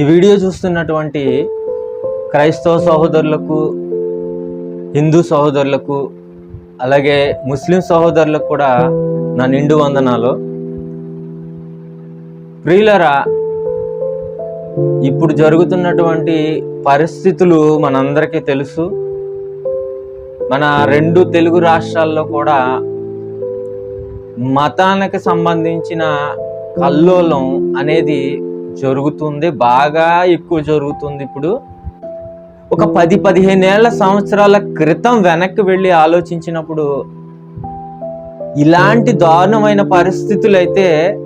ఈ వీడియో చూస్తున్నటువంటి క్రైస్తవ సహోదరులకు హిందూ సహోదరులకు అలాగే ముస్లిం సహోదరులకు కూడా నా నిండు వందనాలు. ప్రియులరా ఇప్పుడు జరుగుతున్నటువంటి పరిస్థితులు మనందరికీ తెలుసు. మన రెండు తెలుగు రాష్ట్రాల్లో కూడా మతానికి సంబంధించిన కల్లోలం అనేది జరుగుతుంది బాగా ఎక్కువ జరుగుతుంది ఇప్పుడు. ఒక పది పదిహేను ఏళ్ళ సంవత్సరాల క్రితం వెనక్కి వెళ్ళి ఆలోచించినప్పుడు ఇలాంటి దారుణమైన పరిస్థితులు అయితే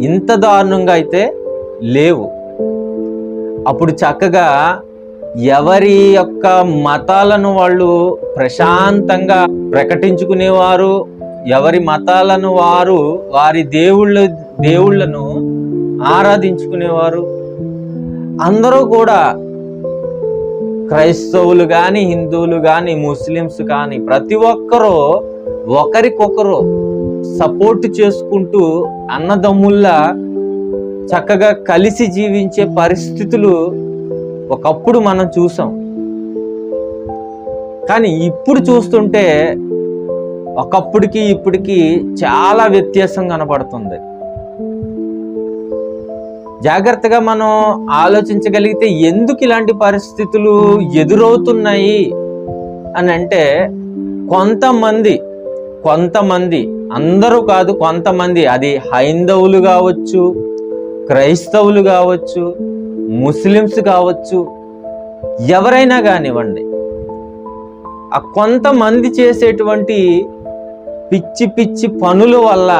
ఇంత దారుణంగా అయితే లేవు. అప్పుడు చక్కగా ఎవరి యొక్క మతాలను వాళ్ళు ప్రశాంతంగా ప్రకటించుకునేవారు ఎవరి మతాలను వారు వారి దేవుళ్ళ దేవుళ్ళను ఆరాధించుకునేవారు. అందరూ కూడా క్రైస్తవులు కానీ హిందువులు కానీ ముస్లిమ్స్ కానీ ప్రతి ఒక్కరూ ఒకరికొకరు సపోర్ట్ చేసుకుంటూ అన్నదమ్ముల్లా చక్కగా కలిసి జీవించే పరిస్థితులు ఒకప్పుడు మనం చూసాం. కానీ ఇప్పుడు చూస్తుంటే ఒకప్పటికి ఇప్పటికి చాలా వ్యత్యాసం కనపడుతుంది జాగ్రత్తగా మనం ఆలోచించగలిగితే ఎందుకు ఇలాంటి పరిస్థితులు ఎదురవుతున్నాయి అని అంటే కొంతమంది కొంతమంది అందరూ కాదు కొంతమంది అది హైందవులు కావచ్చు క్రైస్తవులు కావచ్చు ముస్లిమ్స్ కావచ్చు ఎవరైనా కానివ్వండి ఆ కొంతమంది చేసేటువంటి పిచ్చి పిచ్చి పనుల వల్ల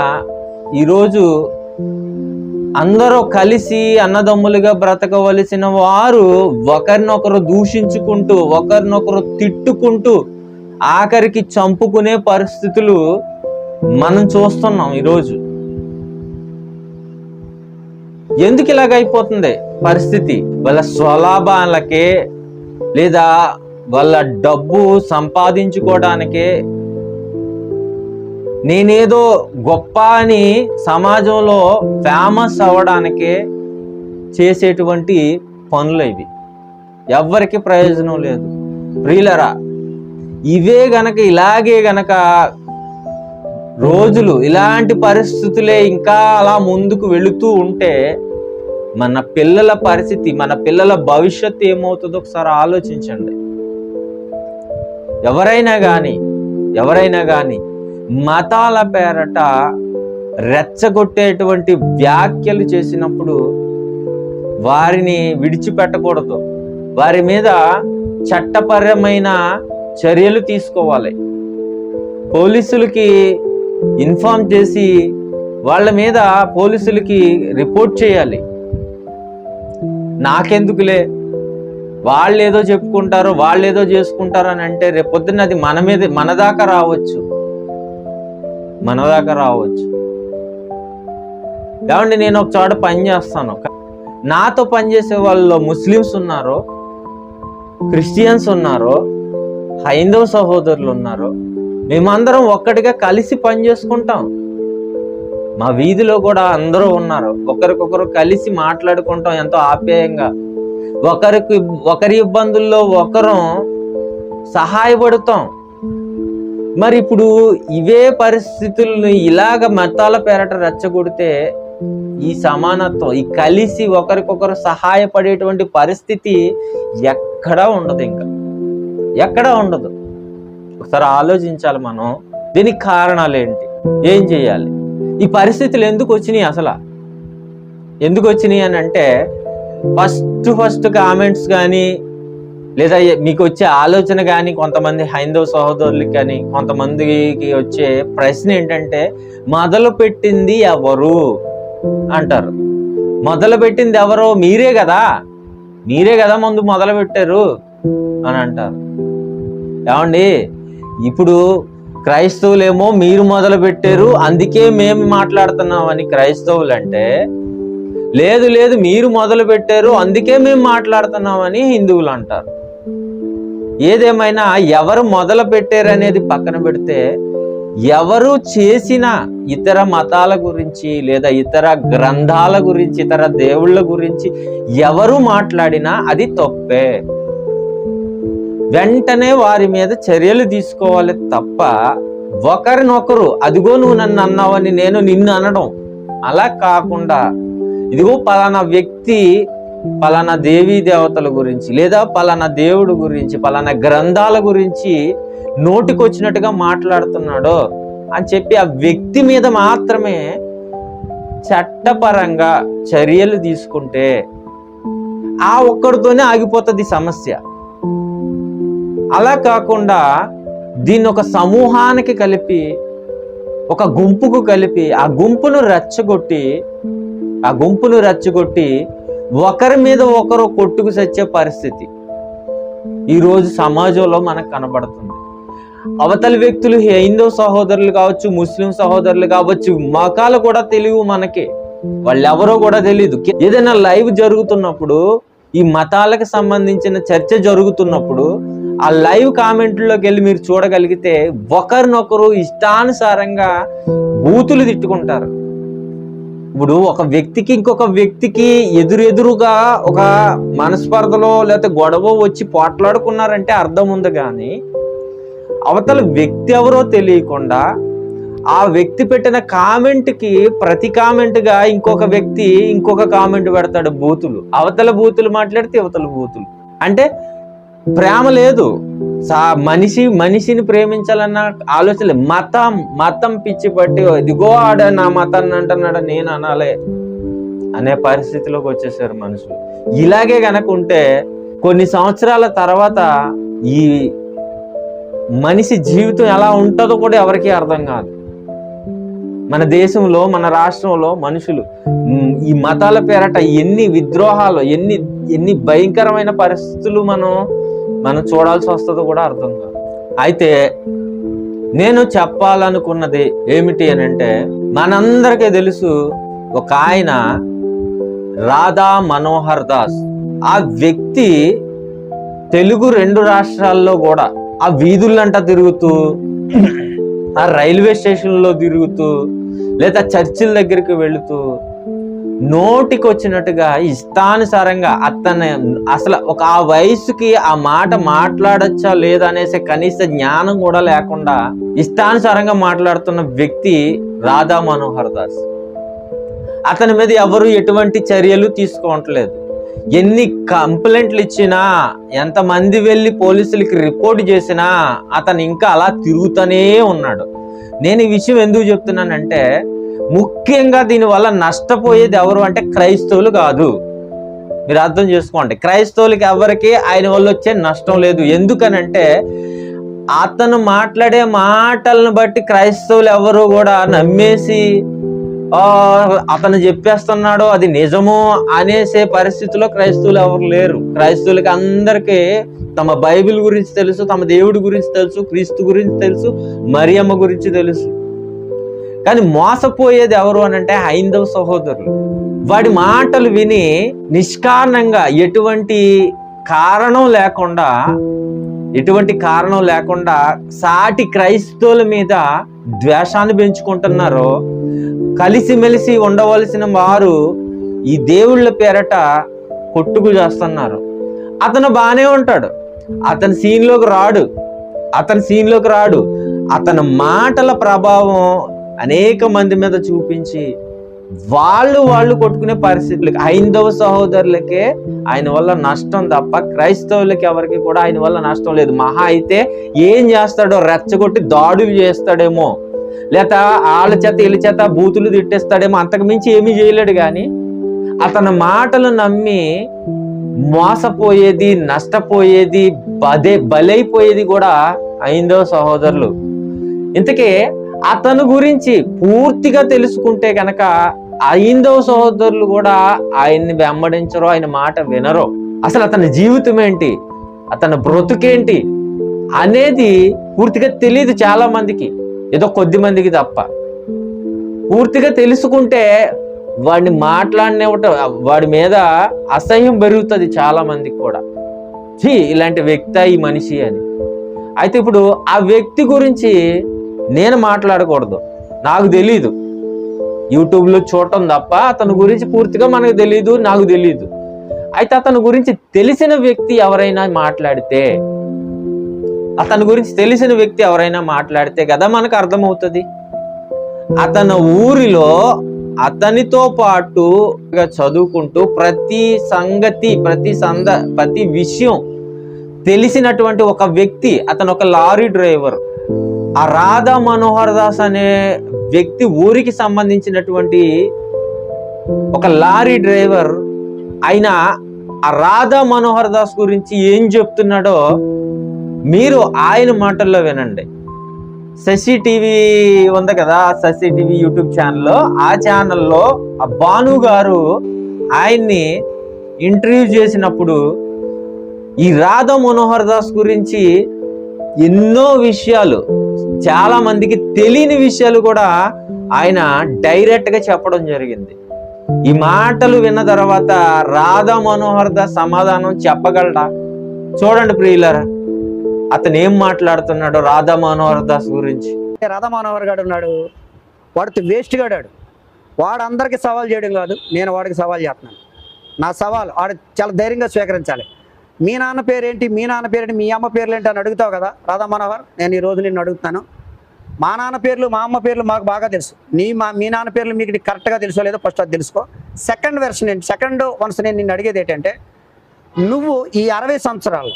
ఈరోజు అందరూ కలిసి అన్నదమ్ములుగా బ్రతకవలసిన వారు ఒకరినొకరు దూషించుకుంటూ ఒకరినొకరు తిట్టుకుంటూ ఆఖరికి చంపుకునే పరిస్థితులు మనం చూస్తున్నాం ఈరోజు. ఎందుకు ఇలాగైపోతుంది అయిపోతుంది పరిస్థితి? వాళ్ళ స్వలాభాలకే లేదా వాళ్ళ డబ్బు సంపాదించుకోవడానికే నేనేదో గొప్ప అని సమాజంలో ఫేమస్ అవ్వడానికే చేసేటువంటి పనులు ఇవి. ఎవ్వరికి ప్రయోజనం లేదు. ప్రియులరా ఇవే గనక ఇలాగే గనక రోజులు ఇలాంటి పరిస్థితులే ఇంకా అలా ముందుకు వెళుతూ ఉంటే మన పిల్లల పరిస్థితి మన పిల్లల భవిష్యత్తు ఏమవుతుందో ఒకసారి ఆలోచించండి. ఎవరైనా కానీ ఎవరైనా కానీ మతాల పేరట రెచ్చగొట్టేటువంటి వ్యాఖ్యలు చేసినప్పుడు వారిని విడిచిపెట్టకూడదు. వారి మీద చట్టపరమైన చర్యలు తీసుకోవాలి. పోలీసులకి ఇన్ఫార్మ్ చేసి వాళ్ళ మీద పోలీసులకి రిపోర్ట్ చేయాలి. నాకెందుకులే? వాళ్ళు ఏదో చెప్పుకుంటారు వాళ్ళు ఏదో చేసుకుంటారు అని అంటే రేపొద్దున అది మన మీద మన దాకా రావచ్చు. మన దాకా రావచ్చు. ఏమండి నేను ఒక చోట పని చేస్తాను. నాతో పనిచేసే వాళ్ళు ముస్లిమ్స్ ఉన్నారు క్రిస్టియన్స్ ఉన్నారు హైందవ సహోదరులు ఉన్నారు మేమందరం ఒక్కటిగా కలిసి పని చేసుకుంటాం. మా వీధిలో కూడా అందరూ ఉన్నారు. ఒకరికొకరు కలిసి మాట్లాడుకుంటాం ఎంతో ఆప్యాయంగా. ఒకరికి ఒకరి ఇబ్బందుల్లో ఒకరు సహాయపడుతాం. మరి ఇప్పుడు ఇవే పరిస్థితులను ఇలాగ మతాల పేరట రెచ్చగొడితే ఈ సమానత్వం ఈ కలిసి ఒకరికొకరు సహాయపడేటువంటి పరిస్థితి ఎక్కడా ఉండదు ఇంకా. ఎక్కడా ఉండదు. ఒకసారి ఆలోచించాలి మనం. దీనికి కారణాలు ఏంటి? ఏం చేయాలి? ఈ పరిస్థితులు ఎందుకు వచ్చినాయి అసలు? ఎందుకు వచ్చినాయి అని అంటే ఫస్ట్ ఫస్ట్ కామెంట్స్ కానీ లేదా మీకు వచ్చే ఆలోచన కానీ కొంతమంది హైందవ సహోదరులకి కానీ కొంతమందికి వచ్చే ప్రశ్న ఏంటంటే మొదలు పెట్టింది ఎవరు? అంటారు. మొదలు పెట్టింది ఎవరు మీరే కదా? మీరే కదా ముందు మొదలు పెట్టారు? అని అంటారు. ఏమండి? ఇప్పుడు క్రైస్తవులేమో మీరు మొదలు పెట్టారు అందుకే మేము మాట్లాడుతున్నామని క్రైస్తవులు అంటే లేదు లేదు మీరు మొదలు పెట్టారు అందుకే మేము మాట్లాడుతున్నామని హిందువులు అంటారు. ఏదేమైనా ఎవరు మొదలు పెట్టారు అనేది పక్కన పెడితే ఎవరు చేసిన ఇతర మతాల గురించి లేదా ఇతర గ్రంథాల గురించి ఇతర దేవుళ్ళ గురించి ఎవరు మాట్లాడినా అది తప్పే. వెంటనే వారి మీద చర్యలు తీసుకోవాలి తప్ప ఒకరినొకరు అదిగో నువ్వు నన్ను అన్నావని నేను నిన్ను అనడం అలా కాకుండా ఇదిగో పలానా వ్యక్తి పలానా దేవీ దేవతల గురించి లేదా పలానా దేవుడు గురించి పలానా గ్రంథాల గురించి నోటికొచ్చినట్టుగా మాట్లాడుతున్నాడో అని చెప్పి ఆ వ్యక్తి మీద మాత్రమే చట్టపరంగా చర్యలు తీసుకుంటే ఆ ఒక్కడితోనే ఆగిపోతుంది సమస్య. అలా కాకుండా దీన్ని ఒక సమూహానికి కలిపి ఒక గుంపుకు కలిపి ఆ గుంపును రెచ్చగొట్టి ఆ గుంపును రెచ్చగొట్టి ఒకరి మీద ఒకరు కొట్టుకు సచ్చే పరిస్థితి ఈరోజు సమాజంలో మనకు కనబడుతుంది. అవతలి వ్యక్తులు హిందూ సహోదరులు కావచ్చు ముస్లిం సహోదరులు కావచ్చు మకాలు కూడా తెలియవు మనకి. వాళ్ళు ఎవరో కూడా తెలియదు ఏదైనా లైవ్ జరుగుతున్నప్పుడు ఈ మతాలకు సంబంధించిన చర్చ జరుగుతున్నప్పుడు ఆ లైవ్ కామెంట్లోకి వెళ్ళి మీరు చూడగలిగితే ఒకరినొకరు ఇష్టానుసారంగా బూతులు తిట్టుకుంటారు. ఇప్పుడు ఒక వ్యక్తికి ఇంకొక వ్యక్తికి ఎదురెదురుగా ఒక మనస్పర్ధలో లేకపోతే గొడవ వచ్చి పోట్లాడుకున్నారంటే అర్థం ఉంది కానీ అవతల వ్యక్తి ఎవరో తెలియకుండా ఆ వ్యక్తి పెట్టిన కామెంట్కి ప్రతి కామెంట్గా ఇంకొక వ్యక్తి ఇంకొక కామెంట్ పెడతాడు బూతులు. అవతల బూతులు మాట్లాడితే ఇవతల బూతులు. అంటే ప్రేమ లేదు. సా మనిషి మనిషిని ప్రేమించాలన్న ఆలోచన లేదు. మతం మతం పిచ్చి పట్టి ఇదిగో ఆడ నా మతాన్ని అంటున్నాడు నేను అనాలే అనే పరిస్థితిలోకి వచ్చేసారు మనుషులు ఇలాగే గనక ఉంటే కొన్ని సంవత్సరాల తర్వాత ఈ మనిషి జీవితం ఎలా ఉంటుందో కూడా ఎవరికీ అర్థం కాదు మన దేశంలో మన రాష్ట్రంలో మనుషులు ఈ మతాల పేరట ఎన్ని విద్రోహాలు ఎన్ని ఎన్ని భయంకరమైన పరిస్థితులు మనం మనం చూడాల్సి వస్తుందో కూడా అర్థం కాదు. అయితే నేను చెప్పాలనుకున్నది ఏమిటి అని అంటే మనందరికీ తెలుసు ఒక ఆయన రాధా మనోహర్ దాస్. ఆ వ్యక్తి తెలుగు రెండు రాష్ట్రాల్లో కూడా ఆ వీధులంట తిరుగుతూ ఆ రైల్వే స్టేషన్లో తిరుగుతూ లేదా చర్చిల దగ్గరికి వెళుతూ నోటికి వచ్చినట్టుగా ఇష్టానుసారంగా అతను అసలు ఒక ఆ వయసుకి ఆ మాట మాట్లాడచ్చా లేదా అనేసి కనీస జ్ఞానం కూడా లేకుండా ఇష్టానుసారంగా మాట్లాడుతున్న వ్యక్తి రాధా మనోహర్ దాస్. అతని మీద ఎవరు ఎటువంటి చర్యలు తీసుకోవట్లేదు. ఎన్ని కంప్లైంట్లు ఇచ్చినా ఎంతమంది వెళ్ళి పోలీసులకి రిపోర్ట్ చేసినా అతను ఇంకా అలా తిరుగుతూనే ఉన్నాడు. నేను ఈ విషయం ఎందుకు చెప్తున్నానంటే ముఖ్యంగా దీనివల్ల నష్టపోయేది ఎవరు అంటే క్రైస్తవులు కాదు. మీరు అర్థం చేసుకోండి. క్రైస్తవులకి ఎవరికి ఆయన వల్ల వచ్చే నష్టం లేదు. ఎందుకనంటే అతను మాట్లాడే మాటలను బట్టి క్రైస్తవులు ఎవరు కూడా నమ్మేసి అతను చెప్పేస్తున్నాడో అది నిజము అనేసే పరిస్థితిలో క్రైస్తవులు ఎవరు లేరు. క్రైస్తవులకి అందరికీ తమ బైబిల్ గురించి తెలుసు తమ దేవుడి గురించి తెలుసు క్రీస్తు గురించి తెలుసు మరియమ్మ గురించి తెలుసు. కానీ మోసపోయేది ఎవరు అని అంటే హైందవ సహోదరులు. వాడి మాటలు విని నిష్కారణంగా ఎటువంటి కారణం లేకుండా ఎటువంటి కారణం లేకుండా సాటి క్రైస్తవుల మీద ద్వేషాన్ని పెంచుకుంటున్నారో కలిసిమెలిసి ఉండవలసిన వారు ఈ దేవుళ్ళ పేరట కొట్టుకు చేస్తున్నారు. అతను బాగానే ఉంటాడు. అతని సీన్లోకి రాడు. అతని సీన్లోకి రాడు. అతని మాటల ప్రభావం అనేక మంది మీద చూపించి వాళ్ళు వాళ్ళు కొట్టుకునే పరిస్థితులకి హైందవ సహోదరులకే ఆయన వల్ల నష్టం తప్ప క్రైస్తవులకి ఎవరికి కూడా ఆయన వల్ల నష్టం లేదు. మహా అయితే ఏం చేస్తాడో రెచ్చగొట్టి దాడులు చేస్తాడేమో. లేక వాళ్ళ చేత వీళ్ళ చేత బూతులు తిట్టేస్తాడేమో. అంతకు మించి ఏమీ చేయలేడు కానీ అతని మాటలు నమ్మి మోసపోయేది నష్టపోయేది బదే బలైపోయేది కూడా ఐందవ సహోదరులు. ఇంతకే అతను గురించి పూర్తిగా తెలుసుకుంటే గనక ఐందవ సహోదరులు కూడా ఆయన్ని వెంబడించరు ఆయన మాట వినరు. అసలు అతని జీవితం ఏంటి? అతని బ్రతుకేంటి? అనేది పూర్తిగా తెలియదు చాలా మందికి ఏదో కొద్ది మందికి తప్ప. పూర్తిగా తెలుసుకుంటే వాడిని మాట్లాడినవట వాడి మీద అసహ్యం పెరుగుతుంది చాలా మందికి కూడా ఇలాంటి వ్యక్తి ఈ మనిషి అని. అయితే ఇప్పుడు ఆ వ్యక్తి గురించి నేను మాట్లాడకూడదు. నాకు తెలీదు. యూట్యూబ్లో చూడటం తప్ప అతని గురించి పూర్తిగా మనకు తెలియదు నాకు తెలియదు అయితే అతని గురించి తెలిసిన వ్యక్తి ఎవరైనా మాట్లాడితే అతని గురించి తెలిసిన వ్యక్తి ఎవరైనా మాట్లాడితే కదా మనకు అర్థమవుతుంది. అతని ఊరిలో అతనితో పాటు చదువుకుంటూ ప్రతి సంగతి ప్రతి సంద ప్రతి విషయం తెలిసినటువంటి ఒక వ్యక్తి అతను ఒక లారీ డ్రైవర్. ఆ రాధా మనోహర్ దాస్ అనే వ్యక్తి ఊరికి సంబంధించినటువంటి ఒక లారీ డ్రైవర్ అయిన ఆ రాధా మనోహర్ దాస్ గురించి ఏం చెప్తున్నాడో మీరు ఆయన మాటల్లో వినండి. శశి టీవీ ఉంది కదా శశి టీవీ యూట్యూబ్ ఛానల్లో. ఆ ఛానల్లో ఆ భాను గారు ఆయన్ని ఇంటర్వ్యూ చేసినప్పుడు ఈ రాధా మనోహర్ దాస్ గురించి ఎన్నో విషయాలు చాలా మందికి తెలియని విషయాలు కూడా ఆయన డైరెక్ట్గా చెప్పడం జరిగింది. ఈ మాటలు విన్న తర్వాత రాధా మనోహర్ దాస్ సమాధానం చెప్పగలడా? చూడండి ప్రియులరా అతను ఏం మాట్లాడుతున్నాడు రాధా మనోహర్ దాస్ గురించి. రాధామానవర్ గాడు ఉన్నాడు. వాడు వేస్ట్ గాడాడు వాడు అందరికీ సవాల్ చేయడం కాదు నేను వాడికి సవాల్ చేస్తున్నాను. నా సవాల్ వాడు చాలా ధైర్యంగా స్వీకరించాలి. మీ నాన్న పేరేంటి? మీ నాన్న పేరేంటి? మీ అమ్మ పేర్లు ఏంటి అని అడుగుతావు కదా? రాధా మనోహర్ నేను ఈ రోజు నిన్ను అడుగుతాను. మా నాన్న పేర్లు మా అమ్మ పేర్లు మాకు బాగా తెలుసు. నీ మా మీ నాన్న పేర్లు మీకు కరెక్ట్గా తెలుసో లేదో ఫస్ట్ అది తెలుసుకో. సెకండ్ వెర్షన్ ఏంటి సెకండ్ వన్స్ నేను నిన్ను అడిగేది ఏంటంటే నువ్వు ఈ అరవై సంవత్సరాలు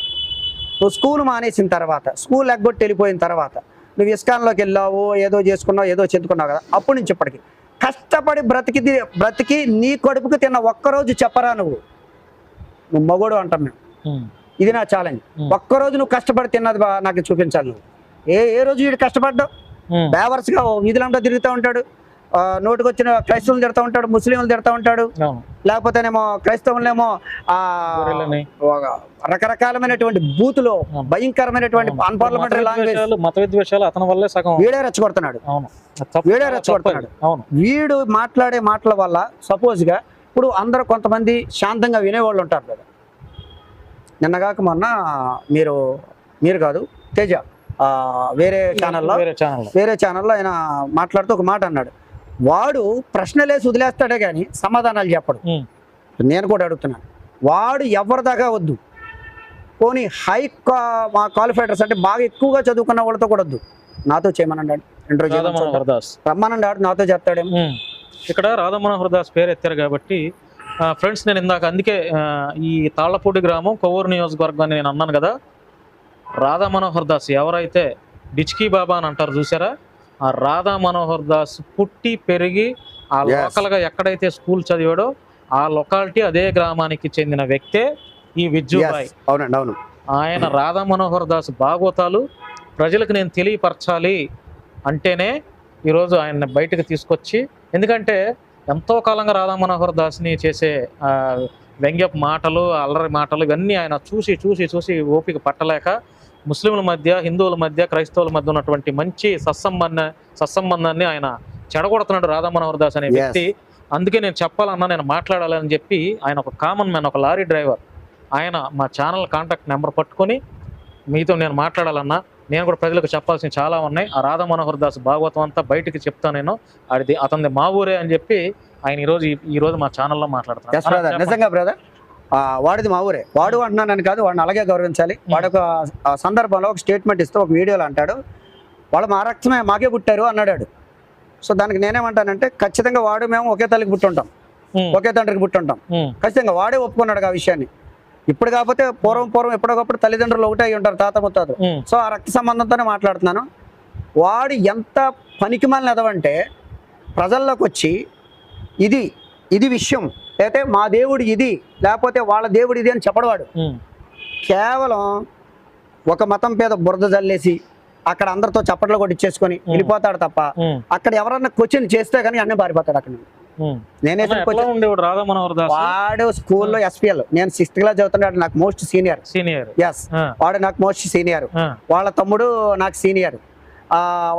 నువ్వు స్కూల్ మానేసిన తర్వాత స్కూల్ ఎగ్గొట్టి వెళ్ళిపోయిన తర్వాత నువ్వు ఇస్కాన్లోకి వెళ్ళావు ఏదో చేసుకున్నావు ఏదో చెందుకున్నావు కదా అప్పటి నుంచి ఇప్పటికి కష్టపడి బ్రతికి బ్రతికి నీ కడుపుకు తిన్న ఒక్కరోజు చెప్పరా నువ్వు? నువ్వు మగోడు అంటాం మేము. ఇది నా ఛాలెంజ్ ఒక్కరోజు నువ్వు కష్టపడి తిన్నది బా నాకు చూపించాలి నువ్వు. ఏ ఏ రోజు వీడు కష్టపడ్డావు? బేవర్స్గా వీధులంతా తిరుగుతూ ఉంటాడు. ఆ, నోటికి వచ్చిన క్రైస్తవులు తిడతా ఉంటాడు ముస్లింలు తిడతా ఉంటాడు. లేకపోతేనేమో క్రైస్తవులనేమో ఆ రకరకాలమైనటువంటి బూతులో భయంకరమైనటువంటి అన్పార్లమెంటరీ లాంగ్వేజ్ మత విద్వేషాలు అతని వల్లే సగం. వీడే రెచ్చగొడుతున్నాడు. వీడే రెచ్చగొడుతున్నాడు. వీడు మాట్లాడే మాటల వల్ల సపోజ్గా ఇప్పుడు అందరూ కొంతమంది శాంతంగా వినేవాళ్ళు ఉంటారు కదా. నిన్నగాక మొన్న మీరు మీరు కాదు తేజ ఆ, వేరే ఛానల్లో వేరే ఛానల్ వేరే ఛానల్లో ఆయన మాట్లాడుతూ ఒక మాట అన్నాడు. వాడు ప్రశ్నలేసి వదిలేస్తాడే కానీ సమాధానాలు చెప్పడు. నేను కూడా అడుగుతున్నాను. వాడు ఎవరి దాకా వద్దు. పోనీ హై మా క్వాలిఫైడర్స్ అంటే బాగా ఎక్కువగా చదువుకున్న వాళ్ళతో కూడా వద్దు. నాతో చేయమనండి. ఇంటర్వ్యూ రమ్మనండి ఆడు నాతో చెప్తాడేమో. ఇక్కడ రాధా మనోహర్ దాస్ పేరు ఎత్తారు కాబట్టి ఫ్రెండ్స్ నేను ఇందాక అందుకే ఈ తాళ్ళపూడి గ్రామం కొవ్వూరు నియోజకవర్గాన్ని నేను అన్నాను కదా. రాధా మనోహర్ దాస్ ఎవరైతే డిచ్కీ బాబా అని అంటారు చూసారా ఆ రాధా మనోహర్ దాస్ పుట్టి పెరిగి ఆ Yes. లోకల్గా ఎక్కడైతే స్కూల్ చదివాడో ఆ లొకాలిటీ అదే గ్రామానికి చెందిన వ్యక్తే ఈ Yes, అవునండి అవును. ఆయన రాధా మనోహర్ దాస్ భాగవతాలు ప్రజలకు నేను తెలియపరచాలి అంటేనే ఈరోజు ఆయన బయటకు తీసుకొచ్చి ఎందుకంటే ఎంతో కాలంగా రాధా మనోహర్ దాస్ని చేసే వ్యంగ్యపు మాటలు అల్లరి మాటలు ఇవన్నీ ఆయన చూసి చూసి చూసి ఓపిక పట్టలేక ముస్లింల మధ్య హిందువుల మధ్య క్రైస్తవుల మధ్య ఉన్నటువంటి మంచి సత్సంబంధ సత్సంబంధాన్ని ఆయన చెడగొడుతున్నాడు రాధా మనోహర్ దాస్ అనే. వ్యక్తి అందుకే నేను చెప్పాలన్నా నేను మాట్లాడాలని చెప్పి ఆయన ఒక కామన్ మ్యాన్ ఒక లారీ డ్రైవర్ ఆయన మా ఛానల్ కాంటాక్ట్ నెంబర్ పట్టుకొని మీతో నేను మాట్లాడాలన్నా నేను కూడా ప్రజలకు చెప్పాల్సిన చాలా ఉన్నాయి. ఆ రాధా మనోహర్ దాస్ భాగవతం అంతా బయటికి చెప్తాను నేను. అది అతనిది మా ఊరే అని చెప్పి ఆయన ఈరోజు ఈ- ఈ రోజు మా ఛానల్లో మాట్లాడుతున్నాను నిజంగా బ్రదర్ వాడిది మా ఊరే. వాడు అంటున్నానని కాదు వాడిని అలాగే గౌరవించాలి. వాడు ఒక సందర్భంలో ఒక స్టేట్మెంట్ ఇస్తూ ఒక వీడియోలో అంటాడు. వాళ్ళు మా రక్తమే మాకే పుట్టారు అన్నాడు. సో దానికి నేనేమంటానంటే ఖచ్చితంగా వాడు మేము ఒకే తల్లికి పుట్టుంటాం. ఉమ్, ఒకే తండ్రికి పుట్టుంటాం. ఉమ్, ఖచ్చితంగా వాడే ఒప్పుకున్నాడు ఆ విషయాన్ని. ఇప్పుడు కాకపోతే పూర్వం పూర్వం ఎప్పటికప్పుడు తల్లిదండ్రులు ఒకటే అయి ఉంటారు తాత ముత్తాతలు. సో ఆ రక్త సంబంధంతోనే మాట్లాడుతున్నాను. వాడు ఎంత పనికిమాలిన ఎదవంటే ప్రజల్లోకి వచ్చి ఇది ఇది విషయం. అయితే మా దేవుడు ఇది లేకపోతే వాళ్ళ దేవుడు ఇది అని చెప్పడవాడు. కేవలం ఒక మతం పేద బురద జల్లేసి అక్కడ అందరితో చప్పట్లు కొట్టించేసుకొని వెళ్ళిపోతాడు తప్ప అక్కడ ఎవరన్నా క్వశ్చన్ చేస్తే కానీ అన్నీ పారిపోతాడు అక్కడ. నేనే వాడు స్కూల్లో ఎస్పీఎల్ నేను సిక్స్త్ క్లాస్ చదువుతున్నాడు నాకు మోస్ట్ సీనియర్ సీనియర్ ఎస్ వాడు నాకు మోస్ట్ సీనియర్ వాళ్ళ తమ్ముడు నాకు సీనియర్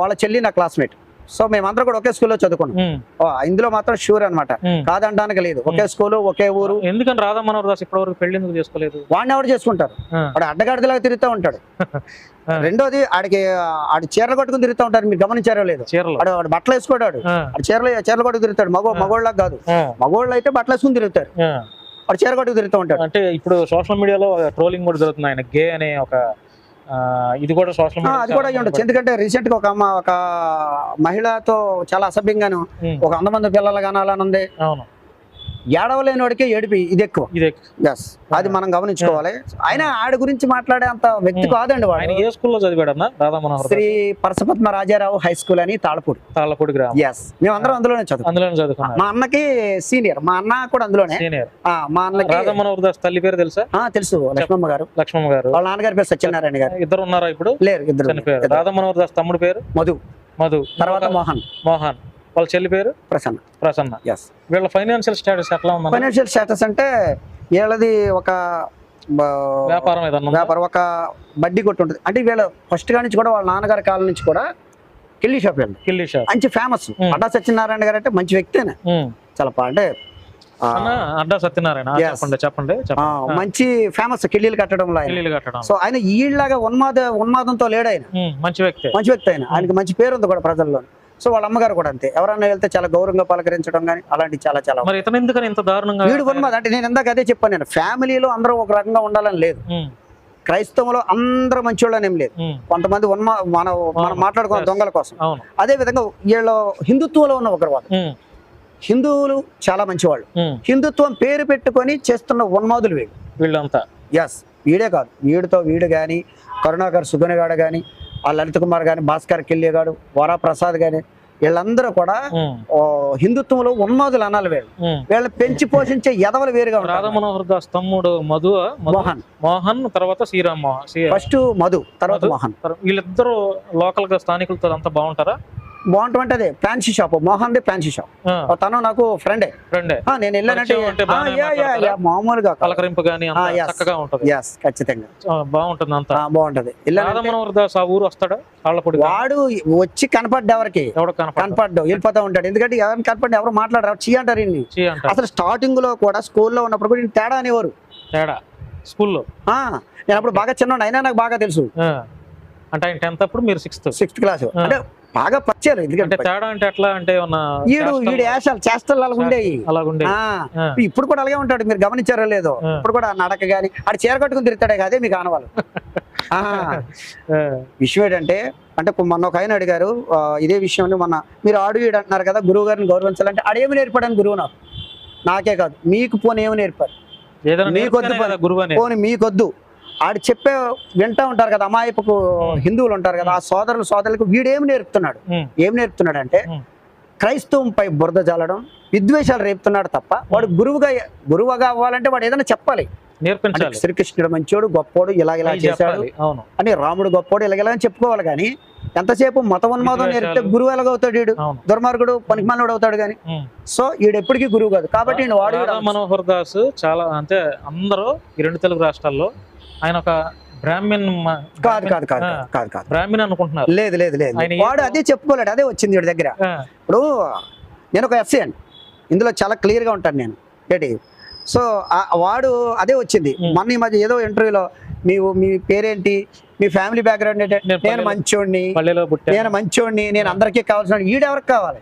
వాళ్ళ చెల్లి నా క్లాస్మేట్ సో మేమందరం కూడా ఒకే స్కూల్లో చదువుకున్నాం. ఇందులో మాత్రం షూర్ అన్నమాట. ఉమ్. కాదంటానికి లేదు. ఒకే స్కూలు ఒకే ఊరు. ఎందుకని రాధా మనోహర్ దాస్ ఇప్పటివరకు పెళ్ళి ఎందుకు చేసుకోలేదు? వాడిని ఎవరు చేసుకుంటారు? వాడు అడ్డగాడిదలాగా తిరుగుతూ ఉంటాడు. రెండోది ఆడికి ఆడి చీరలు కట్టుకుని తిరుగుతూ ఉంటారు. మీరు గమనించారో లేదు. చీరలు. వాడు వాడు బట్టలు వేసుకోడాడు ఆడు. చీరలు చీరలు కట్టుకు తిరుగుతాడు. మగ. మగోళ్ళకి కాదు. మగోళ్ళు అయితే బట్టలు వేసుకుని తిరుగుతారు. వాడు చీర కట్టుకు తిరుగుతూ ఉంటాడు. అంటే ఇప్పుడు సోషల్ మీడియాలో ట్రోలింగ్ కూడా జరుగుతుంది. ఆయన గే అనే ఒక ఇది కూడా సోషల్ అది కూడా ఉండొచ్చు. ఎందుకంటే రీసెంట్గా ఒక అమ్మ ఒక మహిళతో చాలా అసభ్యంగాను ఒక వంద మంది పిల్లలు కనాలని ఉంది అవును. ఏడవలేని వాడికి ఏడిపి ఇది ఎక్కువ. ఇది ఎస్ అది మనం గమనించుకోవాలి. ఆయన ఆడి గురించి మాట్లాడే అంత వ్యక్తి Hmm. కాదండి వాడు. ఏ స్కూల్లో చదివాడన్న రాధా మనోహర్ శ్రీ పరసపద్మ రాజారావు హై స్కూల్ అని తాళపూడి తాళ్ళపూడి గ్రామం. ఎస్ మేమందరం అందులోనే చదువు అందులోనే మా అన్నకి సీనియర్ మా అన్న కూడా అందులోనే. సీనియర్ ఆ, మా అన్నకి రాధా మనోహర్ దాస్ తల్లి పేరు తెలుసా? ఆ, తెలుసు. లక్ష్మమ్మ గారు. లక్ష్మమ్మ గారు. వాళ్ళ నాన్నగారి పేరు సత్యనారాయణ గారు. ఇద్దరు ఉన్నారా ఇప్పుడు? లేరు ఇద్దరు. రాధా మనోహర్ దాస్ తమ్ముడు పేరు? మధు. మధు. తర్వాత మోహన్. మోహన్. వాళ్ళ చెల్లి పేరు? ప్రసన్న. ప్రసన్న. ఎస్ వీళ్ళ ఫైనాన్షియల్ స్టేటస్ ఎట్లా ఉందన్న? ఫైనాన్షియల్ స్టేటస్ అంటే వీళ్ళది ఒక వ్యాపారం ఏదన్నా ఉందా? వ్యాపారం ఒక బడ్డీ కొట్టు ఉంటుంది. అంటే వీళ్ళ ఫస్ట్గా నుంచి కూడా వాళ్ళ నాన్నగారి కాలం నుంచి కూడా కిల్లీ షాప్ వెళ్ళి కిల్లీ షాప్ మంచి ఫేమస్. అడ్డా సత్యనారాయణ గారు అంటే మంచి వ్యక్తేనే. చాలా అంటే అడ్డా సత్యనారాయణ. చెప్పండి మంచి ఫేమస్ కిల్లీలు కట్టడంలో ఆయన. సో ఆయన ఈళ్ళలాగా ఉన్మాద ఉన్మాదంతో లేడు ఆయన. మంచి వ్యక్తి. మంచి వ్యక్తి ఆయన. ఆయనకి మంచి పేరు ఉంది కూడా ప్రజల్లో సో వాళ్ళ అమ్మగారు కూడా అంతే. ఎవరన్నా వెళ్తే చాలా గౌరవంగా పలకరించడం కానీ అలాంటివి చాలా చాలా మరి ఇతను ఎందుకని ఇంత దారుణంగా వీడు ఉన్మాద అంటే నేను ఇందాక అదే చెప్పాను నేను. ఫ్యామిలీలో అందరూ ఒక రకంగా ఉండాలని లేదు. క్రైస్తవంలో అందరూ మంచోళ్ళని ఏం లేదు. కొంతమంది ఉన్మా మనం మనం. మాట్లాడుకున్న. దొంగల కోసం. అదే విధంగా వీళ్ళు హిందుత్వంలో ఉన్న ఉగ్రవాదం హిందువులు చాలా మంచివాళ్ళు. హిందుత్వం పేరు పెట్టుకొని చేస్తున్న ఉన్మాదులు వీళ్ళు. వీళ్ళంతా. ఎస్ వీడే కాదు. వీడితో వీడు కానీ కరుణాకర్ సుగనగాడు కానీ ఆ లలిత్ కుమార్ కానీ భాస్కర్ కిల్లి గాడు వరా ప్రసాద్ కానీ వీళ్ళందరూ కూడా హిందుత్వంలో ఉన్మాదులు అనాలి వీళ్ళు. ఉమ్. వీళ్ళని పెంచి పోషించే ఎదవలు వేరుగా రాధా ఉంటారు మనోహర్ దాస్ తమ్ముడు మధు మోహన్. మోహన్ తర్వాత శ్రీరామ్ మోహన్ ఫస్ట్ మధు తర్వాత? మోహన్. వీళ్ళిద్దరు లోకల్గా స్థానికులతో అంతా బాగుంటారా? బాగుంటుంది అదే fancy shop Mohan the fancy shop. తను నాకు ఫ్రెండే ఫ్రెండే నేను వెళ్ళానంటే మామూలుగా. పలకరింపు ఖచ్చితంగా. బాగుంటుంది అంతా. బాగుంటది. ఊరు వస్తాడా? వాడు వచ్చి కనపడ్డ ఎవరికి? కనపడ్డు? వెళ్ళిపోతా ఉంటాడు. ఎందుకంటే ఎవరిని కనపడ్డ? ఎవరు మాట్లాడరు? చీ అంటారు అసలు స్టార్టింగ్లో కూడా స్కూల్లో ఉన్నప్పుడు కూడా తేడా అనేవారు. తేడా? స్కూల్లో? ఆ, నేను అప్పుడు బాగా చిన్న అయినా నాకు బాగా తెలుసు. అంటే ఆయన టెన్త్ అప్పుడు మీరు సిక్స్త్ సిక్స్త్ క్లాస్. అంటే బాగా అంటే ఎందుకంటే తేడా అంటే ఎట్లా? అంటే ఈడు ఈడు యాశాలు చేష్టలు అలా ఉండేవి. ఇప్పుడు కూడా అలాగే ఉంటాడు మీరు గమనించారో లేదో. ఇప్పుడు కూడా నడక గాని ఆడు చీర కట్టుకుని తిరుగుతాడే అదే మీకు ఆనవాళ్ళు విషయం ఏంటంటే అంటే మొన్న ఒక ఆయన అడిగారు ఇదే విషయం మొన్న మీరు ఆడు ఈడు అంటున్నారు కదా గురువు గారిని గౌరవించాలంటే ఆడేమి నేర్పడానికి గురువు నాకు? నాకే కాదు మీకు పోనీ ఏమి నేర్పారు? కదా అనేది. పోనీ మీకొద్దు. ఆడు చెప్పే వింటా ఉంటారు కదా అమాయపుకు హిందువులు ఉంటారు కదా ఆ సోదరులు సోదరులకు వీడేమి నేర్పుతున్నాడు? ఏం నేర్పుతున్నాడు అంటే. క్రైస్తవంపై బురద జల్లడం విద్వేషాలు రేపుతున్నాడు తప్ప వాడు గురువుగా గురువుగా అవ్వాలంటే వాడు ఏదైనా చెప్పాలి. నేర్పించాలి. శ్రీకృష్ణుడు మంచోడు గొప్పోడు ఇలా ఇలా చేశాడు. అని రాముడు గొప్పోడు ఇలా ఇలా అని చెప్పుకోవాలి కానీ ఎంతసేపు మత ఉన్మాదం నేర్పితే. గురువు ఎలాగవుతాడు వీడు? దుర్మార్గుడు పనికిమాలుడు అవుతాడు కానీ. సో వీడు ఎప్పటికీ గురువు కాదు. కాబట్టి వాడు మనోహర్ దాస్ చాలా అంటే అందరూ ఈ రెండు తెలుగు రాష్ట్రాల్లో ఆయన ఒక బ్రాహ్మణ్ కాదు కాదు కాదు కాదు కాదు. బ్రాహ్మణ్ అనుకుంటున్నారు. లేదు లేదు లేదు. వాడు అదే చెప్పుకోలేడు అదే వచ్చింది వీడి దగ్గర. ఇప్పుడు నేను ఒక ఎస్సీ అండి ఇందులో చాలా క్లియర్గా ఉంటాను నేను. ఏంటి? సో వాడు అదే వచ్చింది. మొన్న ఈ మధ్య ఏదో ఇంటర్వ్యూలో మీ మీ పేరేంటి? మీ ఫ్యామిలీ బ్యాక్గ్రౌండ్ ఏంటి? నేను మంచోడిని. నేను మంచోడిని నేను అందరికీ కావాల్సిన ఈడెవరికి కావాలి?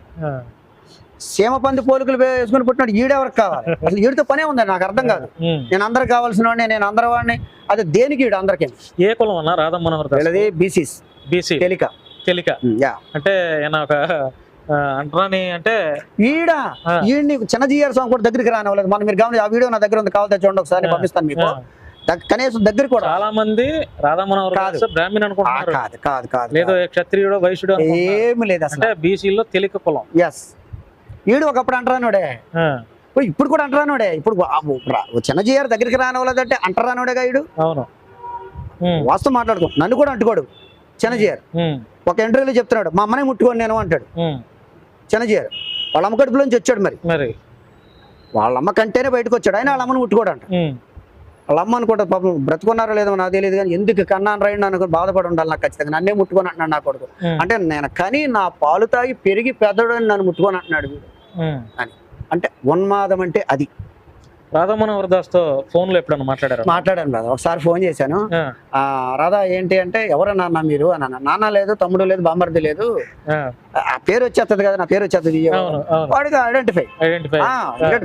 సీమ పంది పోలికలు వేసుకుని పుట్టినాడు ఈడెవరికి కావాలి? అసలు ఈడితో పనే ఉంది? నాకు అర్థం కాదు. నేను అందరికి కావాల్సిన వాడిని నేను అందరి వాడిని అది దేనికి ఈడు? అందరికి. ఏ కులం అన్న రాధా మనోహర్ దాస్ వీళ్ళది బీసీస్. బీసీ. తెలిక. తెలిక. యా. అంటే ఒక అంటరాని అంటే ఈడ. ఈడిని చిన్న జీఆర్ స్వామి కూడా దగ్గరికి రానివ్వలేదు. మనం మీరు గమని ఆ వీడియో నా దగ్గర ఉంది. కావాలి చూడండి ఒకసారి. పంపిస్తాను మీకు. కనీసం దగ్గర కూడా. చాలా మంది రాధా మనోహర్ కాదు. దాస్ బ్రాహ్మణ్ అనుకుంటున్నారు. కాదు కాదు కాదు లేదో క్షత్రియుడో వైశ్యుడో. ఏమి లేదు అసలు. బీసీలో తెలిక కులం. ఎస్ ఈడు ఒకప్పుడు అంటరానోడే. ఇప్పుడు కూడా అంటరానోడే. ఇప్పుడు ఆ, ఓ, రా- ఓ చిన్న జీఆర్ దగ్గరికి రానివ్వలేదంటే అంటరానోడేగా ఈడు? అవును. వాస్తవం మాట్లాడుకో. నన్ను కూడా అంటుకోడు చిన్న జీఆర్. ఉమ్, ఒక ఇంటర్వ్యూలో చెప్తున్నాడు మా అమ్మని ముట్టుకోండి నేను అంటాడు. ఉమ్. చిన్న జీఆర్. వాళ్ళ అమ్మ కడుపులోంచి వచ్చాడు మరి. మరి? వాళ్ళ అమ్మ కంటేనే బయటకు వచ్చాడు. ఆయన వాళ్ళ అమ్మని ముట్టుకోడు అంట. వాళ్ళ అమ్మ అనుకుంటుంది పాపం బ్రతుకున్నారో లేదో నాకు తెలియదు కానీ ఎందుకు కన్నాను రైండి అనుకుని బాధపడి ఉండాలి నాకు ఖచ్చితంగా. నన్నే ముట్టుకొని అంటున్నాడు నా కొడుకు. అంటే నేను కని నా పాలు తాగి పెరిగి పెద్దడు నన్ను ముట్టుకొని అంటున్నాడు ఉమ్. అంటే ఉన్మాదం అంటే అది. రాధా మనోహర్ దాస్తో ఫోన్లో ఎప్పుడన్నా మాట్లాడారు? మాట్లాడాను రాదా ఒకసారి ఫోన్ చేశాను. ఆ. రాధా ఏంటి అంటే ఎవరు నాన్న మీరు? అని అన్నా నాన్న లేదు తమ్ముడు లేదు బామ్మర్ది లేదు. ఆ- పేరు వచ్చేస్తుంది కదా నా పేరు వచ్చేస్తుంది వాడికి ఐడెంటిఫై ఐడెంటిఫై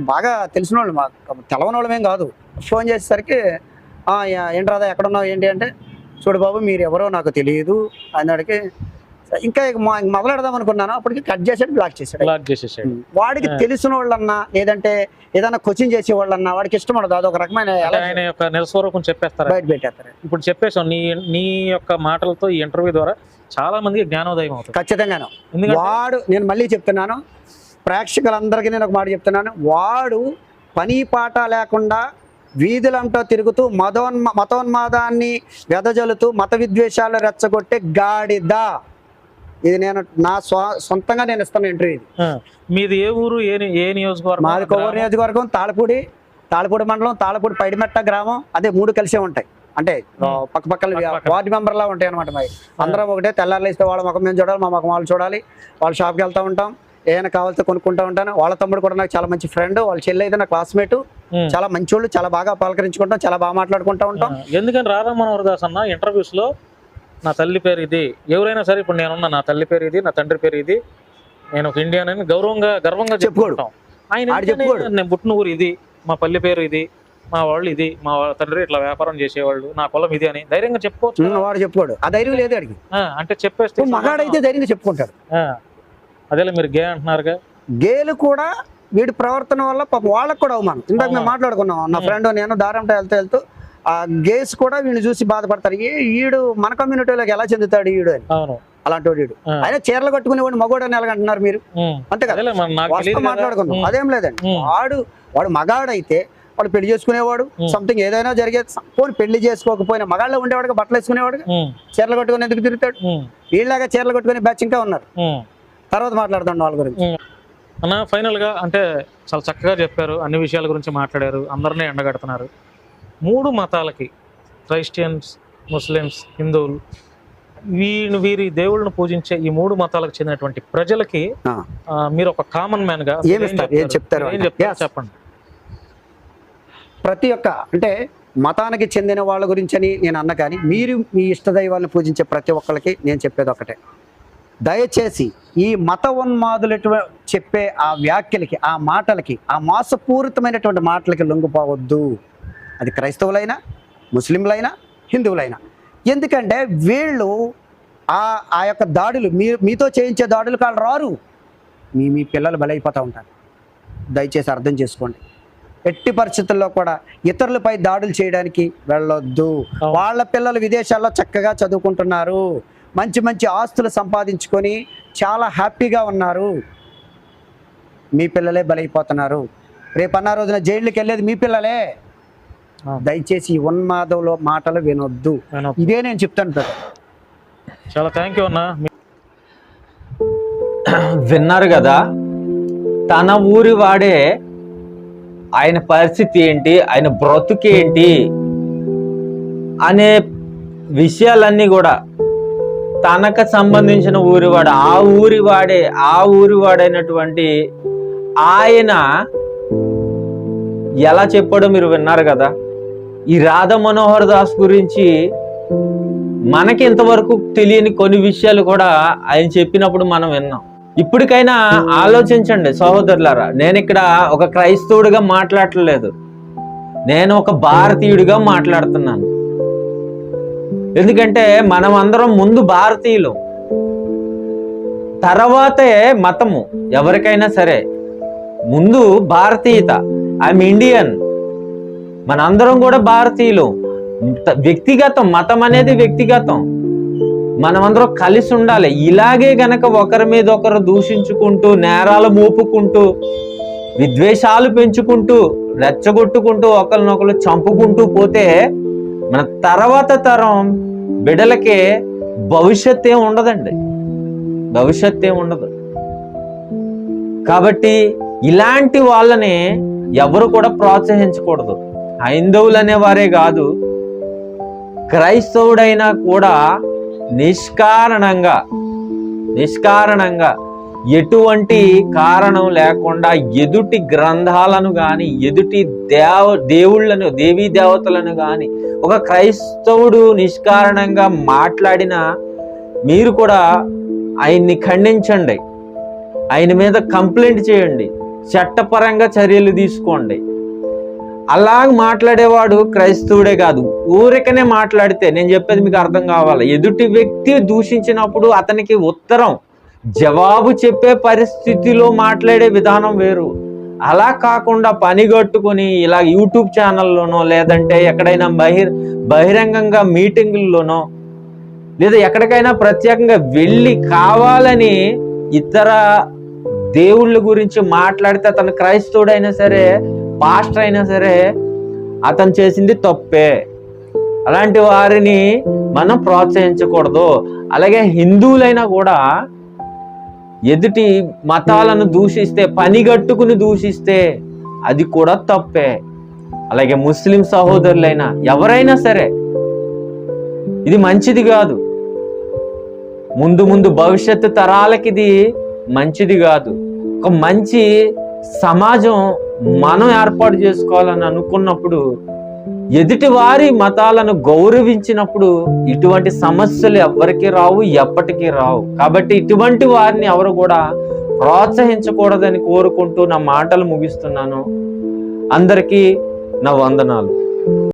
బాగా తెలిసిన వాళ్ళు మాకు తెలవని వాళ్ళమేం కాదు. ఫోన్ చేసేసరికి "ఆ, యా, ఏంటి రాదా ఎక్కడున్నావు? ఏంటి? అంటే చూడు బాబు మీరు ఎవరో నాకు తెలియదు. అన్నాడికి ఇంకా మొదలెడదాం అనుకున్నాను. అప్పటికి కట్ చేసాడు బ్లాక్ చేశాడు. బ్లాక్ చేసేసాడు. వాడికి. తెలిసిన వాళ్ళన్నా లేదంటే ఏదైనా కోచింగ్ చేసే వాళ్ళన్నా వాడికి ఇష్టం ఉండదు. అదొక రకమైన ఆయన యొక్క నిరస్వరూపం చెప్పేస్తారా? బయట పెట్టేస్తారు. ఇప్పుడు చెప్పేసాం నీ నీ యొక్క మాటలతో ఈ ఇంటర్వ్యూ ద్వారా చాలా మందికి జ్ఞానోదయం అవుతుంది. ఖచ్చితంగాను. వాడు నేను మళ్ళీ చెప్తున్నాను ప్రేక్షకులందరికీ నేను ఒక మాట చెప్తున్నాను. వాడు పని పాట లేకుండా వీధులంటూ తిరుగుతూ మతోన్మ మతోన్మాదాన్ని వెదజల్లుతూ మత విద్వేషాలు రెచ్చగొట్టే గాడిద. ఇది నేను నా సొంతంగా నేను ఇస్తాను ఇంటర్వ్యూ ఇది. మీది ఏ ఊరు ఏ నియోజకవర్గం? మాది కొవ్వూరు? నియోజకవర్గం తాళపూడి తాళపూడి మండలం తాళపూడి పైడిమెట్ట గ్రామం అదే మూడు కలిసే ఉంటాయి. అంటే పక్క పక్కల పక్క- వార్డు మెంబర్ లా ఉంటాయి అనమాట మరి. అందరం ఒకటే తెల్లారులు ఇస్తే వాళ్ళ ముఖం మేము చూడాలి మా ముఖం వాళ్ళు చూడాలి వాళ్ళ షాప్కి వెళ్తూ ఉంటాం ఏమైనా కావాల్సి కొనుక్కుంటూ ఉంటాను. వాళ్ళ తమ్ముడు కూడా నాకు చాలా మంచి ఫ్రెండ్ వాళ్ళ చెల్లి అయితే నా క్లాస్మేట్. చాలా మంచోళ్ళు చాలా బాగా పలకరించుకుంటాం చాలా బాగా మాట్లాడుకుంటూ ఉంటాం. ఎందుకని రాధా మనోహర్ దాస్ అన్న ఇంటర్వ్యూస్లో నా తల్లి పేరు ఇది. ఎవరైనా సరే ఇప్పుడు నేనున్నా నా తల్లి పేరు ఇది నా తండ్రి పేరు ఇది. నేను ఒక ఇండియన్ అని గౌరవంగా గర్వంగా. చెప్పుకుంటాం. ఆయన. నేను పుట్టిన ఊరు ఇది. మా పల్లి పేరు ఇది. మా వాళ్ళు ఇది. మా తండ్రి ఇట్లా వ్యాపారం చేసేవాళ్ళు. నా పొలం ఇది అని ధైర్యంగా చెప్పుకోవచ్చు. వాడు చెప్పుకోడు. ఆ ధైర్యం లేదు అడిగి అంటే చెప్పేస్తే మగాడైతే ధైర్యంగా చెప్పుకుంటాడు. ఆ, అదేలే మీరు గే అంటున్నారుగా. గేలు కూడా వీడి ప్రవర్తన వల్ల పాపం వాళ్ళకు కూడా అవమానం. ఇందాక మేము. మాట్లాడుకున్నాం. నా. ఫ్రెండ్ నేను దారంతో వెళ్తూ వెళ్తూ ఆ గేస్ కూడా వీడిని చూసి బాధపడతారు. ఏ ఈడు మన కమ్యూనిటీలోకి ఎలా చెందుతాడు ఈడు అని. అలాంటి వాడు ఆయన చీరలు కట్టుకునేవాడు మగోడు అని ఎలాగంటున్నారు మీరు. అంతే కదా. మాట్లాడుకుందాం. అదేం లేదండి. వాడు వాడు మగాడైతే వాడు పెళ్ళి చేసుకునేవాడు. సంథింగ్ ఏదైనా జరిగేది పోనీ పెళ్ళి చేసుకోకపోయినా మగాళ్ళ ఉండేవాడు బట్టలు వేసుకునేవాడు చీరలు కట్టుకుని ఎందుకు తిరుగుతాడు? ఉమ్, వీళ్ళలాగా చీరలు కట్టుకునే బ్యాచ్ ఇంకా ఉన్నారు. తర్వాత మాట్లాడుతాం వాళ్ళ గురించి. అన్న ఫైనల్గా అంటే చాలా చక్కగా చెప్పారు. అన్ని విషయాల గురించి మాట్లాడారు. అందరినీ ఎండగడుతున్నారు. మూడు మతాలకి క్రైస్టియన్స్ ముస్లిమ్స్ హిందువులు వీని వీరి దేవుళ్ళను పూజించే ఈ మూడు మతాలకు చెందినటువంటి ప్రజలకి మీరు ఒక కామన్ మ్యాన్గా? ఏం చెప్తారు. చెప్పండి. ప్రతి ఒక్క అంటే మతానికి చెందిన వాళ్ళ గురించి అని నేను అన్న కానీ మీరు మీ ఇష్టదైవాలను పూజించే ప్రతి ఒక్కరికి నేను చెప్పేది ఒకటే. దయచేసి ఈ మత ఉన్మాదులు చెప్పే ఆ వ్యాఖ్యలకి ఆ మాటలకి ఆ మోసపూరితమైనటువంటి మాటలకి లొంగిపోవద్దు. అది క్రైస్తవులైనా ముస్లింలైనా హిందువులైనా. ఎందుకంటే వీళ్ళు ఆ ఆ యొక్క దాడులు మీరు మీతో చేయించే దాడులు కాళ్ళు రారు. మీ మీ పిల్లలు బలైపోతూ ఉంటారు. దయచేసి అర్థం చేసుకోండి. ఎట్టి పరిస్థితుల్లో కూడా ఇతరులపై దాడులు చేయడానికి వెళ్ళొద్దు. వాళ్ళ పిల్లలు విదేశాల్లో చక్కగా చదువుకుంటున్నారు. మంచి మంచి ఆస్తులు సంపాదించుకొని చాలా హ్యాపీగా ఉన్నారు. మీ పిల్లలే బలైపోతున్నారు. రేపు అన్న రోజున జైళ్ళకి వెళ్ళేది మీ పిల్లలే. దయచేసి ఈ ఉన్మాదంలో మాటలు వినొద్దు. ఇదే నేను చెప్తాను brother. చాలా థ్యాంక్ యూ అన్న విన్నారు కదా తన ఊరి వాడే ఆయన పరిస్థితి ఏంటి ఆయన బ్రతుకేంటి అనే విషయాలన్నీ కూడా తనకు సంబంధించిన ఊరివాడు ఆ ఊరి వాడే ఆ ఊరి వాడైనటువంటి ఆయన ఎలా చెప్పాడో మీరు విన్నారు కదా. ఈ రాధా మనోహర్ దాస్ గురించి మనకి ఇంతవరకు తెలియని కొన్ని విషయాలు కూడా ఆయన చెప్పినప్పుడు మనం విన్నాం. ఇప్పటికైనా ఆలోచించండి సహోదరులారా నేను ఇక్కడ ఒక క్రైస్తవుడిగా మాట్లాడట్లేదు. నేను ఒక భారతీయుడిగా మాట్లాడుతున్నాను. ఎందుకంటే మనం అందరం ముందు భారతీయులు. తర్వాతే మతము ఎవరికైనా సరే. ముందు భారతీయత ఐఎమ్ ఇండియన్. మనందరం కూడా భారతీయులు. త- వ్యక్తిగతం మతం అనేది వ్యక్తిగతం. మనమందరం కలిసి ఉండాలి. ఇలాగే గనక ఒకరి మీద ఒకరు దూషించుకుంటూ నేరాలు మోపుకుంటూ విద్వేషాలు పెంచుకుంటూ రెచ్చగొట్టుకుంటూ ఒకరినొకరు చంపుకుంటూ పోతే మన తర్వాత తరం బిడలకే భవిష్యత్ ఏం ఉండదండి. భవిష్యత్ ఏం ఉండదు. కాబట్టి ఇలాంటి వాళ్ళని ఎవరు కూడా ప్రోత్సహించకూడదు. హైందవులు అనేవారే కాదు క్రైస్తవుడైనా కూడా నిష్కారణంగా నిష్కారణంగా ఎటువంటి కారణం లేకుండా ఎదుటి గ్రంథాలను కానీ ఎదుటి దేవ దేవుళ్ళను దేవీ దేవతలను కానీ ఒక క్రైస్తవుడు నిష్కారణంగా మాట్లాడిన మీరు కూడా ఆయన్ని ఖండించండి. ఆయన మీద కంప్లైంట్ చేయండి. చట్టపరంగా చర్యలు తీసుకోండి. అలా మాట్లాడేవాడు క్రైస్తవుడే కాదు. ఊరికనే మాట్లాడితే నేను చెప్పేది మీకు అర్థం కావాలి. ఎదుటి వ్యక్తి దూషించినప్పుడు అతనికి ఉత్తరం. జవాబు చెప్పే పరిస్థితిలో మాట్లాడే విధానం వేరు. అలా కాకుండా పని కట్టుకొని ఇలా యూట్యూబ్ ఛానల్లోనో లేదంటే ఎక్కడైనా బహిర్ బహిరంగంగా మీటింగుల్లోనో లేదా ఎక్కడికైనా ప్రత్యేకంగా వెళ్ళి కావాలని ఇతర దేవుళ్ళ గురించి మాట్లాడితే అతను క్రైస్తవుడైనా సరే పాస్టర్ అయినా సరే అతను చేసింది తప్పే. అలాంటి వారిని మనం ప్రోత్సహించకూడదు. అలాగే హిందువులైనా కూడా ఎదుటి మతాలను దూషిస్తే పనిగట్టుకుని దూషిస్తే అది కూడా తప్పే. అలాగే ముస్లిం సహోదరులైనా ఎవరైనా సరే ఇది మంచిది కాదు. ముందు ముందు భవిష్యత్తు తరాలకి ఇది మంచిది కాదు. ఒక మంచి సమాజం మనం ఏర్పాటు చేసుకోవాలని అనుకున్నప్పుడు ఎదుటి వారి మతాలను గౌరవించినప్పుడు ఇటువంటి సమస్యలు ఎవ్వరికీ రావు ఎప్పటికీ రావు. కాబట్టి ఇటువంటి వారిని ఎవరు కూడా ప్రోత్సహించకూడదని కోరుకుంటూ నా మాటలు ముగిస్తున్నాను. అందరికీ నా వందనాలు.